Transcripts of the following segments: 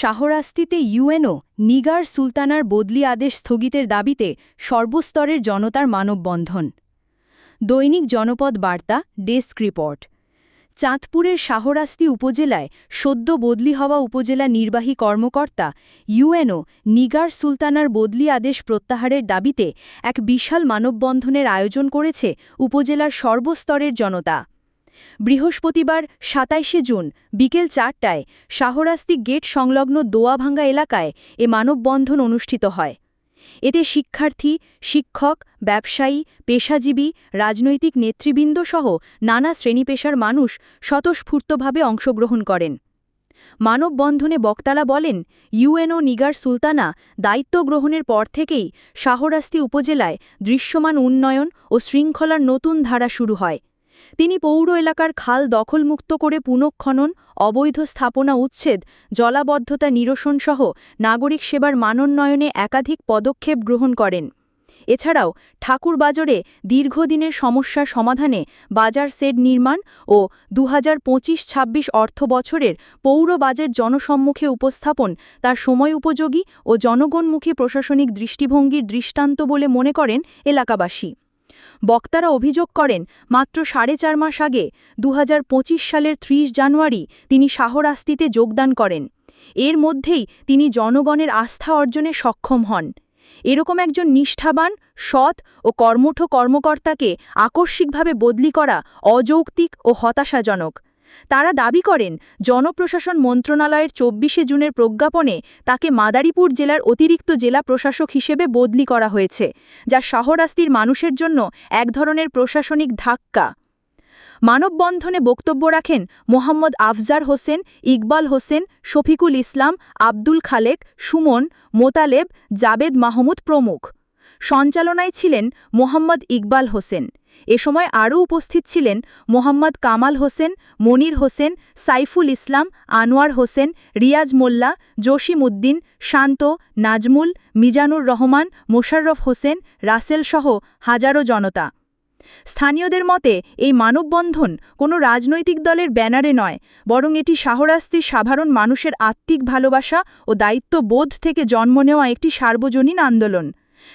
শাহরাস্তিতে UNO Nigar সুলতানার বদলি আদেশ স্থগিতের দাবিতে সর্বস্তরের জনতার মানববন্ধন। দৈনিক জনপদ বার্তা, ডেস্ক রিপোর্ট। চাঁদপুরের শাহরাস্তি উপজেলায় সদ্য বদলি হওয়া উপজেলা নির্বাহী কর্মকর্তা ইউএনও নিগার সুলতানার বদলি আদেশ প্রত্যাহারের দাবিতে এক বিশাল মানববন্ধনের আয়োজন করেছে উপজেলার সর্বস্তরের জনতা। বৃহস্পতিবার সাতাইশে জুন, বিকেল চারটায় শাহরাস্তি গেট সংলগ্ন দোয়াভাঙ্গা এলাকায় এ মানববন্ধন অনুষ্ঠিত হয়। এতে শিক্ষার্থী, শিক্ষক, ব্যবসায়ী, পেশাজীবী, রাজনৈতিক নেতৃবৃন্দ সহ নানা শ্রেণীপেশার মানুষ স্বতঃস্ফূর্তভাবে অংশগ্রহণ করেন। মানববন্ধনে বক্তারা বলেন, ইউএনও নিগার সুলতানা দায়িত্ব গ্রহণের পর থেকেই শাহরাস্তি উপজেলায় দৃশ্যমান উন্নয়ন ও শৃঙ্খলার নতুন ধারা শুরু হয়। তিনি পৌর এলাকার খাল দখলমুক্ত করে পুনঃখনন, অবৈধ স্থাপনা উচ্ছেদ, জলাবদ্ধতা নিরসনসহ নাগরিক সেবার মানোন্নয়নে একাধিক পদক্ষেপ গ্রহণ করেন। এছাড়াও ঠাকুরবাজারে দীর্ঘদিনের সমস্যা সমাধানে বাজার সেট নির্মাণ ও দু হাজার পঁচিশ-ছাব্বিশ অর্থ বছরের পৌর বাজেট জনসম্মুখে উপস্থাপন তার সময় উপযোগী ও জনগণমুখী প্রশাসনিক দৃষ্টিভঙ্গির দৃষ্টান্ত বলে মনে করেন এলাকাবাসী। বক্তারা অভিযোগ করেন, মাত্র সাড়ে চার মাস আগে দু হাজার পঁচিশ সালের ৩০ জানুয়ারি তিনি শাহরাস্তিতে যোগদান করেন। এর মধ্যেই তিনি জনগণের আস্থা অর্জনে সক্ষম হন। এরকম একজন নিষ্ঠাবান, সৎ ও কর্মঠ কর্মকর্তাকে আকস্মিকভাবে বদলি করা অযৌক্তিক ও হতাশাজনক। তারা দাবি করেন, জনপ্রশাসন মন্ত্রণালয়ের চব্বিশে জুনের প্রজ্ঞাপনে তাকে মাদারীপুর জেলার অতিরিক্ত জেলা প্রশাসক হিসেবে বদলি করা হয়েছে, যা শাহরাস্তির মানুষের জন্য এক ধরনের প্রশাসনিক ধাক্কা। মানববন্ধনে বক্তব্য রাখেন মোহাম্মদ আফজার হোসেন, ইকবাল হোসেন, শফিকুল ইসলাম, আব্দুল খালেক, সুমন, মোতালেব, জাবেদ মাহমুদ প্রমুখ। সঞ্চালনায় ছিলেন মোহাম্মদ ইকবাল হোসেন। এ সময় আরও উপস্থিত ছিলেন মোহাম্মদ কামাল হোসেন, মনির হোসেন, সাইফুল ইসলাম, আনোয়ার হোসেন, রিয়াজ মোল্লা, জসিম উদ্দিন, শান্ত, নাজমুল, মিজানুর রহমান, মোশাররফ হোসেন রাসেলসহ হাজারো জনতা। স্থানীয়দের মতে, এই মানববন্ধন কোনো রাজনৈতিক দলের ব্যানারে নয়, বরং এটি শাহরাস্তির সাধারণ মানুষের আত্মিক ভালোবাসা ও দায়িত্ববোধ থেকে জন্ম নেওয়া একটি সার্বজনীন আন্দোলন।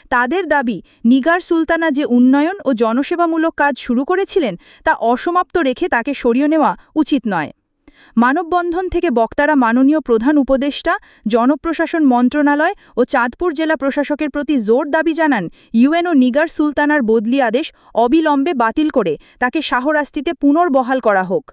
তাদের দাবি, নিগার সুলতানা যে উন্নয়ন ও জনসেবামূলক কাজ শুরু করেছিলেন, তা অসমাপ্ত রেখে তাকে সরিয়ে নেওয়া উচিত নয়। মানববন্ধন থেকে বক্তারা মাননীয় প্রধান উপদেষ্টা, জনপ্রশাসন মন্ত্রণালয় ও চাঁদপুর জেলা প্রশাসকের প্রতি জোর দাবি জানান, ইউএন ও নিগার সুলতানার বদলি আদেশ অবিলম্বে বাতিল করে তাকে শাহরাস্তিতে পুনর্বহাল করা হোক।